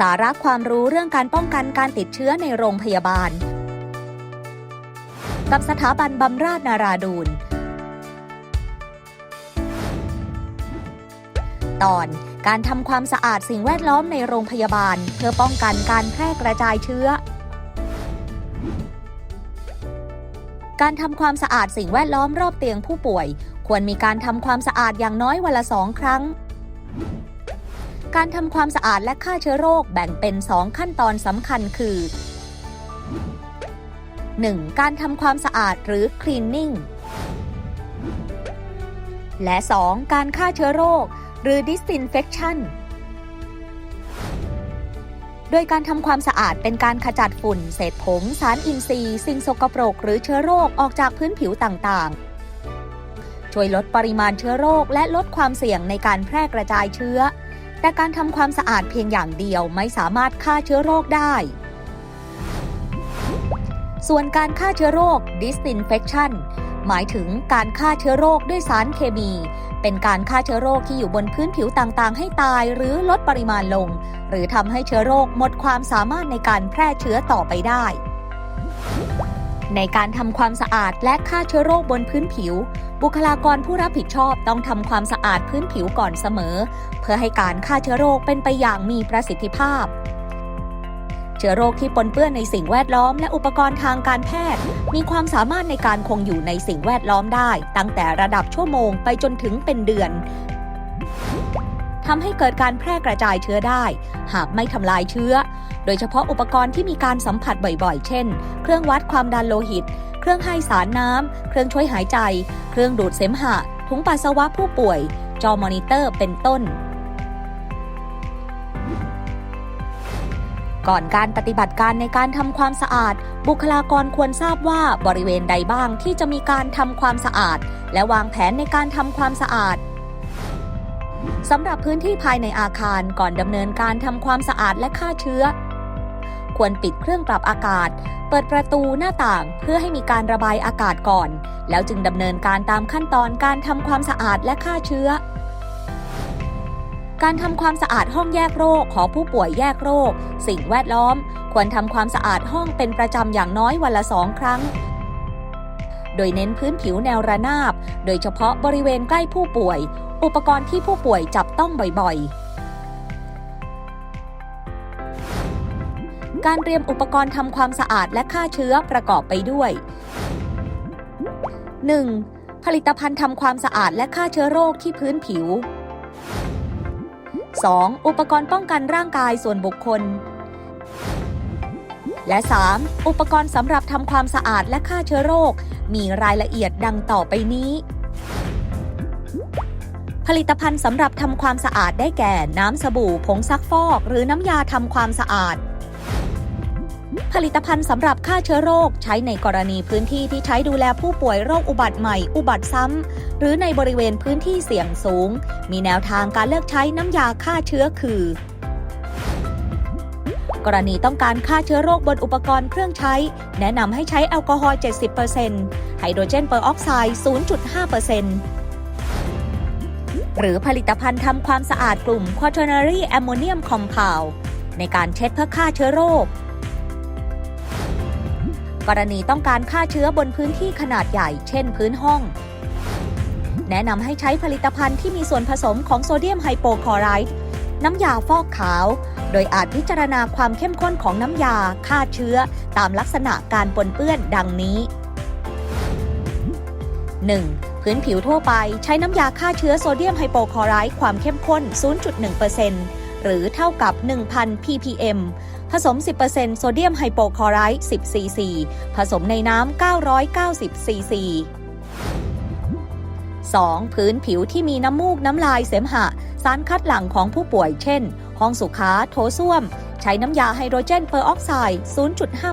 สาระความรู้เรื่องการป้องกันการติดเชื้อในโรงพยาบาล กับสถาบันบำราศนาราดูนตอนการทำความสะอาดสิ่งแวดล้อมในโรงพยาบาล เพื่อป้องกันการแพร่กระจายเชื้อ การทำความสะอาดสิ่งแวดล้อมรอบเตียงผู้ป่วย ควรมีการทำความสะอาดอย่างน้อยวันละสองครั้ง การทำความสะอาดและฆ่าเชื้อโรคแบ่งเป็น 2 ขั้นตอนสำคัญคือ 1. การทำความสะอาดหรือ cleaning และ 2. การฆ่าเชื้อโรค หรือ disinfection โดยการทำความสะอาดเป็นการขจัดฝุ่น เศษผง สารอินทรีย์ สิ่งสกปรก หรือเชื้อโรคออกจากพื้นผิวต่างๆ ช่วยลดปริมาณเชื้อโรคและลดความเสี่ยงในการแพร่กระจายเชื้อ แต่การทำความสะอาดเพียงอย่างเดียวไม่สามารถฆ่าเชื้อโรคได้ ส่วนการฆ่าเชื้อโรค disinfection หมายถึงการฆ่าเชื้อโรคด้วยสารเคมี เป็นการฆ่าเชื้อโรคที่อยู่บนพื้นผิวต่างๆ ให้ตายหรือลดปริมาณลง หรือทำให้เชื้อโรคหมดความสามารถในการแพร่เชื้อต่อไปได้ ในการทำความสะอาดและฆ่าเชื้อโรคบนพื้นผิว บุคลากรผู้รับผิดชอบต้องทำความสะอาดพื้นผิวก่อนเสมอ เพื่อให้การฆ่าเชื้อโรคเป็นไปอย่างมีประสิทธิภาพ เชื้อโรคที่ปนเปื้อนในสิ่งแวดล้อมและอุปกรณ์ทางการแพทย์ มีความสามารถในการคงอยู่ในสิ่งแวดล้อมได้ ตั้งแต่ระดับชั่วโมงไปจนถึงเป็นเดือนทำให้เกิดการแพร่กระจายเชื้อได้ หากไม่ทำลายเชื้อ โดยเฉพาะอุปกรณ์ที่มีการสัมผัสบ่อยๆ เช่น เครื่องวัดความดันโลหิต เครื่องให้สารน้ำ เครื่องช่วยหายใจ เครื่องดูดเสมหะ ถุงปัสสาวะผู้ป่วย จอมอนิเตอร์เป็นต้น ก่อนการปฏิบัติการในการทำความสะอาด บุคลากรควรทราบว่าบริเวณใดบ้างที่จะมีการทำความสะอาด และวางแผนในการทำความสะอาดสำหรับพื้นที่ภายในอาคารก่อนดำเนินการทำความสะอาดและฆ่าเชื้อ ควรปิดเครื่องปรับอากาศ เปิดประตูหน้าต่างเพื่อให้มีการระบายอากาศก่อน แล้วจึงดำเนินการตามขั้นตอนการทำความสะอาดและฆ่าเชื้อ การทำความสะอาดห้องแยกโรคของผู้ป่วยแยกโรค สิ่งแวดล้อม ควรทำความสะอาดห้องเป็นประจำอย่างน้อยวันละสองครั้งโดยเน้นพื้นผิวแนวระนาบ โดยเฉพาะบริเวณใกล้ผู้ป่วย อุปกรณ์ที่ผู้ป่วยจับต้องบ่อยๆ การเตรียมอุปกรณ์ทำความสะอาดและฆ่าเชื้อประกอบไปด้วย 1. ผลิตภัณฑ์ทำความสะอาดและฆ่าเชื้อโรคที่พื้นผิว 2. อุปกรณ์ป้องกันร่างกายส่วนบุคคล และ 3. อุปกรณ์สำหรับทำความสะอาดและฆ่าเชื้อโรค มีรายละเอียดดังต่อไปนี้ ผลิตภัณฑ์สำหรับทำความสะอาดได้แก่ น้ำสบู่ ผงซักฟอก หรือน้ำยาทำความสะอาด ผลิตภัณฑ์สำหรับฆ่าเชื้อโรค ใช้ในกรณีพื้นที่ที่ใช้ดูแลผู้ป่วยโรคอุบัติใหม่ อุบัติซ้ำ หรือในบริเวณพื้นที่เสี่ยงสูง มีแนวทางการเลือกใช้น้ำยาฆ่าเชื้อคือ กรณีต้องการฆ่าเชื้อโรคบนอุปกรณ์เครื่องใช้ แนะนำให้ใช้แอลกอฮอล์ 70%ไฮโดรเจนเปอร์ออกไซด์ 0.5%หรือผลิตภัณฑ์ทำความสะอาดกลุ่ม Quaternary Ammonium Compound ในการเช็ดเพื่อฆ่าเชื้อโรค กรณีต้องการฆ่าเชื้อบนพื้นที่ขนาดใหญ่ เช่นพื้นห้อง แนะนำให้ใช้ผลิตภัณฑ์ที่มีส่วนผสมของโซเดียมไฮโปคลอไรด์น้ำยาฟอกขาว โดยอาจพิจารณาความเข้มข้นของน้ำยาฆ่าเชื้อ ตามลักษณะการปนเปื้อนดังนี้ 1. พื้นผิวทั่วไปใช้น้ำยาฆ่าเชื้อโซเดียมไฮโปคลอไรด์ความเข้มข้น 0.1%หรือเท่ากับ 1,000 ppm ผสม 10%โซเดียมไฮโปคลอไรด์10 cc ผสมในน้ำ 990 cc 2. พื้นผิวที่มีน้ำมูกน้ำลายเสมหะ สารคัดหลั่งของผู้ป่วย เช่น ห้องสุขาโถส้วม ใช้น้ำยาไฮโดรเจนเปอร์ออกไซด์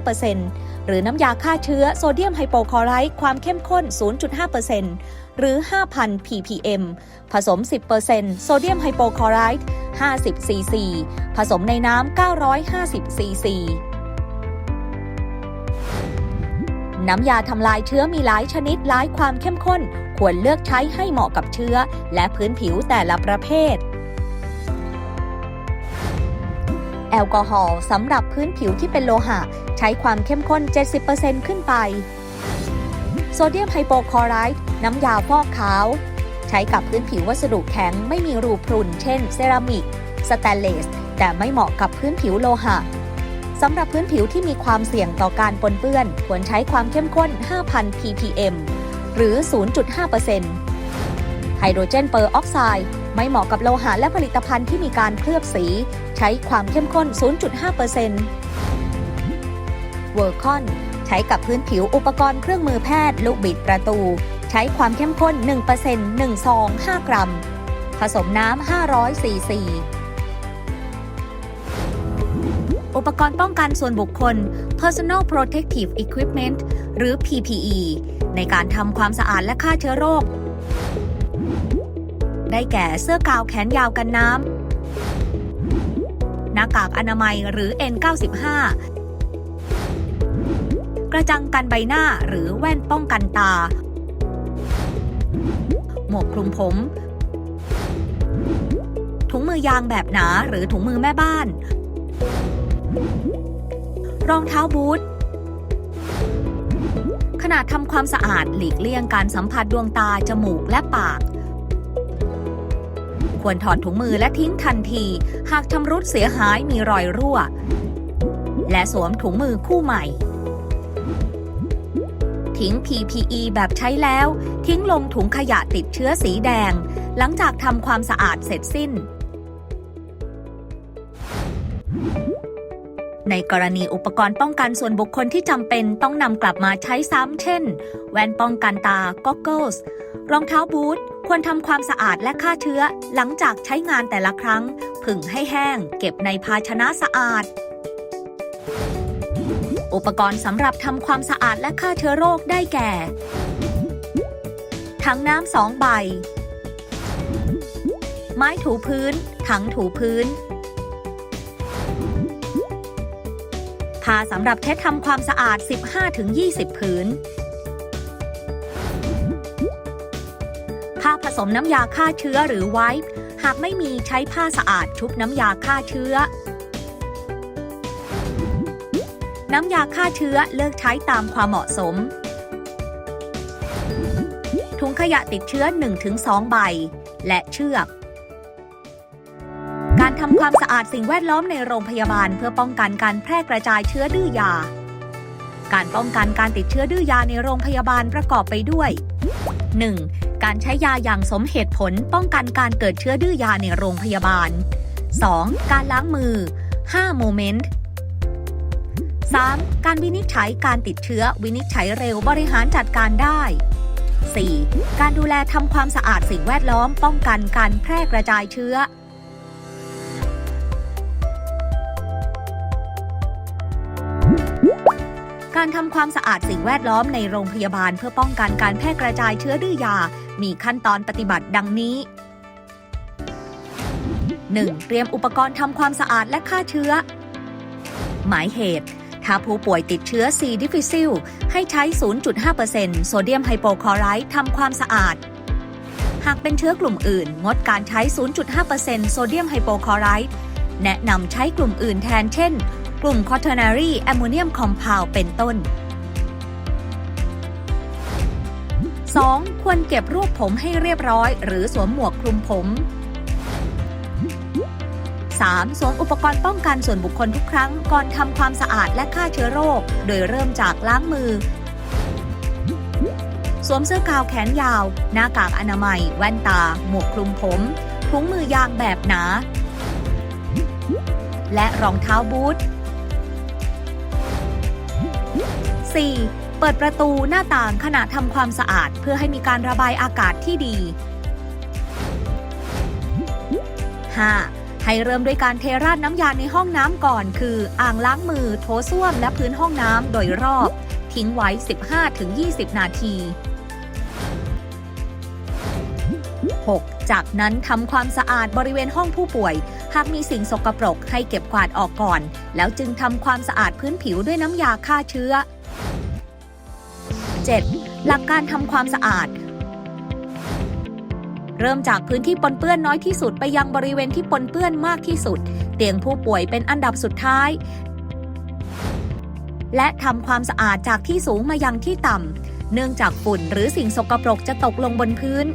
0.5%หรือน้ำยาฆ่าเชื้อโซเดียมไฮโปคลอไรด์ความเข้มข้น 0.5% หรือ 5,000 ppm ผสม 10%โซเดียมไฮโปคลอไรด์50 cc ผสมในน้ำ 950 cc น้ำยาทำลายเชื้อมีหลายชนิดหลายความเข้มข้น ควรเลือกใช้ให้เหมาะกับเชื้อ และพื้นผิวแต่ละประเภทแอลกอฮอล์สำหรับพื้นผิวที่เป็นโลหะ ใช้ความเข้มข้น 70%ขึ้นไป โซเดียมไฮโปคลอไรด์น้ำยาฟอกขาว ใช้กับพื้นผิววัสดุแข็งไม่มีรูพรุน เช่น เซรามิก สแตนเลส แต่ไม่เหมาะกับพื้นผิวโลหะสำหรับพื้นผิวที่มีความเสี่ยงต่อการปนเปื้อน ควรใช้ความเข้มข้น 5,000 ppm หรือ 0.5%ไฮโดรเจนเปอร์ออกไซด์ไม่เหมาะกับโลหะและผลิตภัณฑ์ที่มีการเคลือบสี ใช้ความเข้มข้น 0.5%เวอร์คอน ใช้กับพื้นผิวอุปกรณ์เครื่องมือแพทย์ลูกบิดประตู ใช้ความเข้มข้น 1% 1ซอง5 กรัม ผสมน้ำ500ซีซีอุปกรณ์ป้องกันส่วนบุคคล Personal Protective Equipment หรือ PPE ในการทำความสะอาดและฆ่าเชื้อโรค ได้แก่เสื้อกาวแขนยาวกันน้ำ หน้ากากอนามัยหรือ N95 ระจังกันใบหน้าหรือแว่นป้องกันตา หมวกคลุมผม ถุงมือยางแบบหนาหรือถุงมือแม่บ้าน รองเท้าบูทขณะทำความสะอาดหลีกเลี่ยงการสัมผัสดวงตา จมูกและปาก ควรถอดถุงมือและทิ้งทันที หากชำรุดเสียหายมีรอยรั่ว และสวมถุงมือคู่ใหม่ ทิ้ง PPE แบบใช้แล้ว ทิ้งลงถุงขยะติดเชื้อสีแดง หลังจากทำความสะอาดเสร็จสิ้น ในกรณีอุปกรณ์ป้องกันส่วนบุคคลที่จำเป็นต้องนำกลับมาใช้ซ้ำเช่น แว่นป้องกันตา goggles รองเท้าบูทควรทำความสะอาดและฆ่าเชื้อ หลังจากใช้งานแต่ละครั้ง ผึ่งให้แห้ง เก็บในภาชนะสะอาด อุปกรณ์สำหรับทำความสะอาดและฆ่าเชื้อโรคได้แก่ ถังน้ำสองใบ ไม้ถูพื้น ถังถูพื้นผ้าสำหรับเช็ดทำความสะอาด 15-20 ผืนผ้าผสมน้ำยาฆ่าเชื้อหรือไวป์หากไม่มีใช้ผ้าสะอาดชุบน้ำยาฆ่าเชื้อ น้ำยาฆ่าเชื้อเลือกใช้ตามความเหมาะสม ถุงขยะติดเชื้อ 1-2 ใบ และเชือก การทำความสะอาดสิ่งแวดล้อมในโรงพยาบาลเพื่อป้องกันการแพร่กระจายเชื้อดื้อยา การป้องกันการติดเชื้อดื้อยาในโรงพยาบาลประกอบไปด้วย 1. การใช้ยาอย่างสมเหตุผลป้องกันการเกิดเชื้อดื้อยาในโรงพยาบาล 2. การล้างมือ 5 โมเมนต์ 3. การวินิจฉัยการติดเชื้อ วินิจฉัยเร็วบริหารจัดการได้ 4. การดูแลทำความสะอาดสิ่งแวดล้อมป้องกันการแพร่กระจายเชื้อ การทำความสะอาดสิ่งแวดล้อมในโรงพยาบาลเพื่อป้องกันการแพร่กระจายเชื้อดื้อยา มีขั้นตอนปฏิบัติดังนี้ 1. เตรียมอุปกรณ์ทำความสะอาดและฆ่าเชื้อ หมายเหตุ ถ้าผู้ป่วยติดเชื้อ C. difficile ให้ใช้ 0.5%โซเดียมไฮโปคลอไรด์ทำความสะอาด หากเป็นเชื้อกลุ่มอื่น งดการใช้ 0.5%โซเดียมไฮโปคลอไรด์แนะนำใช้กลุ่มอื่นแทนเช่น กลุ่ม quaternary ammonium compound เป็นต้น 2. ควรเก็บรวบผมให้เรียบร้อย หรือสวมหมวกคลุมผม 3. สวมอุปกรณ์ป้องกันส่วนบุคคลทุกครั้ง ก่อนทำความสะอาดและฆ่าเชื้อโรค โดยเริ่มจากล้างมือ สวมเสื้อกาวแขนยาว หน้ากากอนามัย แว่นตา หมวกคลุมผมถุงมือยางแบบหนา และรองเท้าบูท 4. เปิดประตูหน้าต่างขณะทำความสะอาดเพื่อให้มีการระบายอากาศที่ดี 5. ให้เริ่มด้วยการเทราดน้ำยาในห้องน้ำก่อน คืออ่างล้างมือ โถส้วม และพื้นห้องน้ำโดยรอบ ทิ้งไว้ 15-20 นาที 6. จากนั้นทำความสะอาดบริเวณห้องผู้ป่วย หากมีสิ่งสกปรกให้เก็บกวาดออกก่อน แล้วจึงทำความสะอาดพื้นผิวด้วยน้ำยาฆ่าเชื้อ 7. หลักการทำความสะอาด เริ่มจากพื้นที่ปนเปื้อนน้อยที่สุดไปยังบริเวณที่ปนเปื้อนมากที่สุด เตียงผู้ป่วยเป็นอันดับสุดท้าย และทำความสะอาดจากที่สูงมายังที่ต่ำเนื่องจากฝุ่นหรือสิ่งสกปรกจะตกลงบนพื้น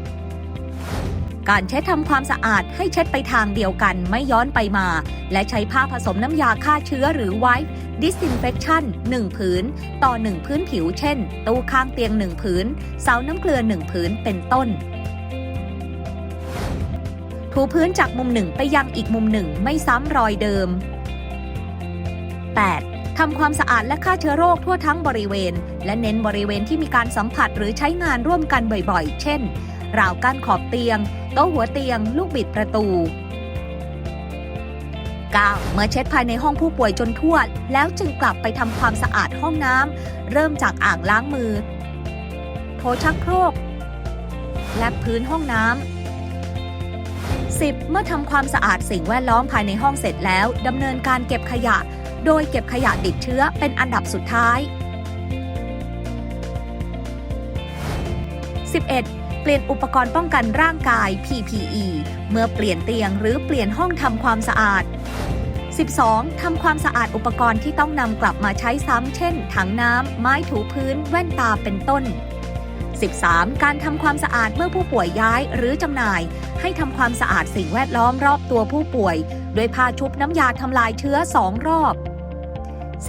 การเช็ดทำความสะอาดให้เช็ดไปทางเดียวกันไม่ย้อนไปมา และใช้ผ้าผสมน้ำยาฆ่าเชื้อหรือ Wipe Disinfection 1 ผืน ต่อ 1 พื้นผิว เช่น ตู้ข้างเตียง 1 ผืน เสาน้ำเกลือ 1 ผืน เป็นต้น ถูพื้นจากมุมหนึ่งไปยังอีกมุมหนึ่งไม่ซ้ำรอยเดิม 8. ทำความสะอาดและฆ่าเชื้อโรคทั่วทั้งบริเวณ และเน้นบริเวณที่มีการสัมผัสหรือใช้งานร่วมกันบ่อยๆ เช่น ราวกั้นขอบเตียง โต๊ะหัวเตียง ลูกบิดประตู 9. เมื่อเช็ดภายในห้องผู้ป่วยจนทั่ว แล้วจึงกลับไปทำความสะอาดห้องน้ำเริ่มจากอ่างล้างมือโถชักโครกและพื้นห้องน้ำ 10. เมื่อทำความสะอาดสิ่งแวดล้อมภายในห้องเสร็จแล้วดำเนินการเก็บขยะ โดยเก็บขยะติดเชื้อเป็นอันดับสุดท้าย 11. เปลี่ยนอุปกรณ์ป้องกันร่างกาย PPE เมื่อเปลี่ยนเตียงหรือเปลี่ยนห้องทำความสะอาด 12. ทำความสะอาดอุปกรณ์ที่ต้องนำกลับมาใช้ซ้ำ เช่น ถังน้ำ ไม้ถูพื้น แว่นตา เป็นต้น 13. การทำความสะอาดเมื่อผู้ป่วยย้ายหรือจำหน่าย ให้ทำความสะอาดสิ่งแวดล้อมรอบตัวผู้ป่วยด้วยผ้าชุบน้ำยาทำลายเชื้อ2รอบ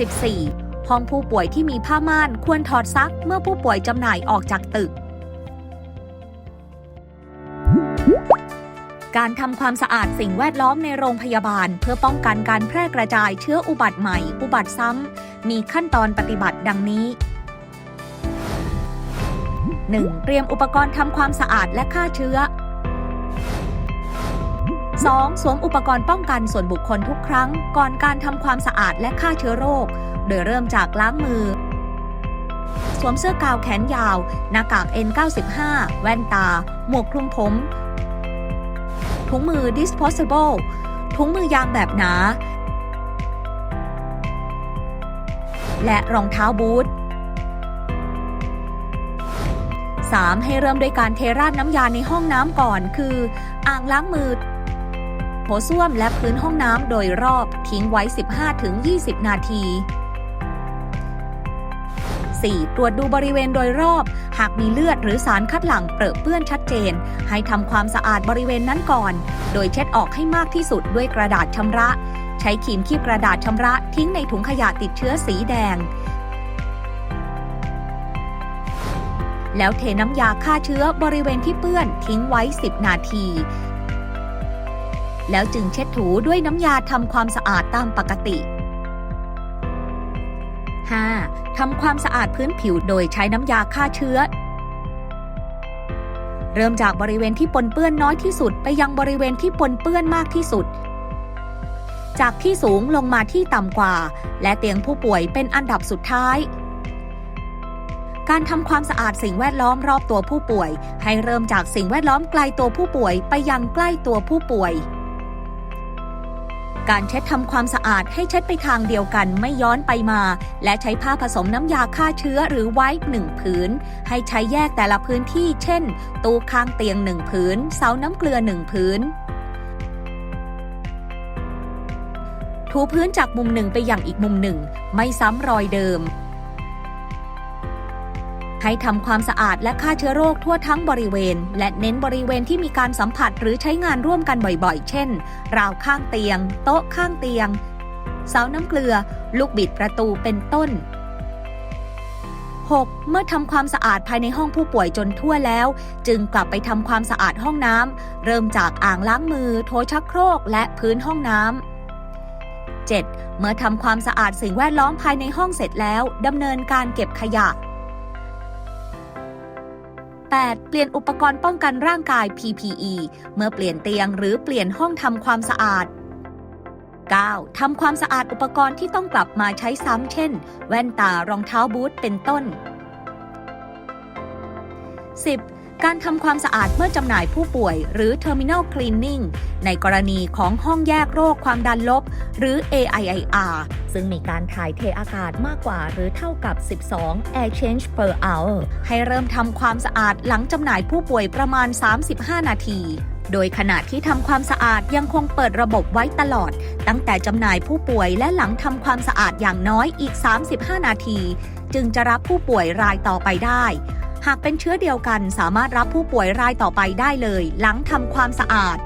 14. ห้องผู้ป่วยที่มีผ้าม่านควรถอดซักเมื่อผู้ป่วยจำหน่ายออกจากตึก การทำความสะอาดสิ่งแวดล้อมในโรงพยาบาล เพื่อป้องกันการแพร่กระจายเชื้ออุบัติใหม่ อุบัติซ้ำ มีขั้นตอนปฏิบัติดังนี้ 1. เตรียมอุปกรณ์ทำความสะอาดและฆ่าเชื้อ 2. สวมอุปกรณ์ป้องกันส่วนบุคคลทุกครั้ง ก่อนการทำความสะอาดและฆ่าเชื้อโรค โดยเริ่มจากล้างมือ สวมเสื้อกาวแขนยาว หน้ากาก N95 แว่นตา หมวกคลุมผม ถุงมือ disposable ถุงมือยางแบบหนา และรองเท้าบูท 3. ให้เริ่มด้วยการเทราดน้ำยาในห้องน้ำก่อน คือ อ่างล้างมือโถส้วมและพื้นห้องน้ำโดยรอบทิ้งไว้ 15-20 นาที 4. ตรวจดูบริเวณโดยรอบ หากมีเลือดหรือสารคัดหลั่งเปรอะเปื้อนชัดเจน ให้ทำความสะอาดบริเวณนั้นก่อน โดยเช็ดออกให้มากที่สุดด้วยกระดาษชำระ ใช้ครีมคีบกระดาษชำระทิ้งในถุงขยะติดเชื้อสีแดง แล้วเทน้ำยาฆ่าเชื้อบริเวณที่เปื้อนทิ้งไว้ 10 นาที แล้วจึงเช็ดถูด้วยน้ำยาทำความสะอาดตามปกติ 5. ทำความสะอาดพื้นผิวโดยใช้น้ำยาฆ่าเชื้อ เริ่มจากบริเวณที่ปนเปื้อนน้อยที่สุดไปยังบริเวณที่ปนเปื้อนมากที่สุด จากที่สูงลงมาที่ต่ำกว่า และเตียงผู้ป่วยเป็นอันดับสุดท้าย การทำความสะอาดสิ่งแวดล้อมรอบตัวผู้ป่วย ให้เริ่มจากสิ่งแวดล้อมไกลตัวผู้ป่วย ไปยังใกล้ตัวผู้ป่วย การเช็ดทำความสะอาดให้เช็ดไปทางเดียวกันไม่ย้อนไปมา และใช้ผ้าผสมน้ำยาฆ่าเชื้อหรือไว้หนึ่งผืน ให้ใช้แยกแต่ละพื้นที่ เช่น ตู้ข้างเตียงหนึ่งผืน เสาน้ำเกลือหนึ่งผืนถูพื้นจากมุมหนึ่งไปอย่างอีกมุมหนึ่ง ไม่ซ้ำรอยเดิม ให้ทำความสะอาดและฆ่าเชื้อโรคทั่วทั้งบริเวณ และเน้นบริเวณที่มีการสัมผัสหรือใช้งานร่วมกันบ่อยๆ เช่น ราวข้างเตียง โต๊ะข้างเตียง เสาน้ำเกลือ ลูกบิดประตูเป็นต้น 6. เมื่อทำความสะอาดภายในห้องผู้ป่วยจนทั่วแล้ว จึงกลับไปทำความสะอาดห้องน้ำเริ่มจากอ่างล้างมือ โถชักโครก และพื้นห้องน้ำ 7. เมื่อทำความสะอาดสิ่งแวดล้อมภายในห้องเสร็จแล้วดำเนินการเก็บขยะ 8. เปลี่ยนอุปกรณ์ป้องกันร่างกาย PPE เมื่อเปลี่ยนเตียงหรือเปลี่ยนห้องทำความสะอาด 9. ทำความสะอาดอุปกรณ์ที่ต้องกลับมาใช้ซ้ำเช่น แว่นตารองเท้าบูทเป็นต้น 10. การทำความสะอาดเมื่อจำหน่ายผู้ป่วย หรือ Terminal Cleaning ในกรณีของห้องแยกโรคความดันลบ หรือ AIIR ซึ่งมีการถ่ายเทอากาศมากกว่าหรือเท่ากับ 12 air change per hour ให้เริ่มทำความสะอาดหลังจำหน่ายผู้ป่วยประมาณ 35 นาทีโดยขณะที่ทำความสะอาดยังคงเปิดระบบไว้ตลอด ตั้งแต่จำหน่ายผู้ป่วยและหลังทำความสะอาดอย่างน้อยอีก 35 นาที จึงจะรับผู้ป่วยรายต่อไปได้ หากเป็นเชื้อเดียวกันสามารถรับผู้ป่วยรายต่อไปได้เลย หลังทำความสะอาด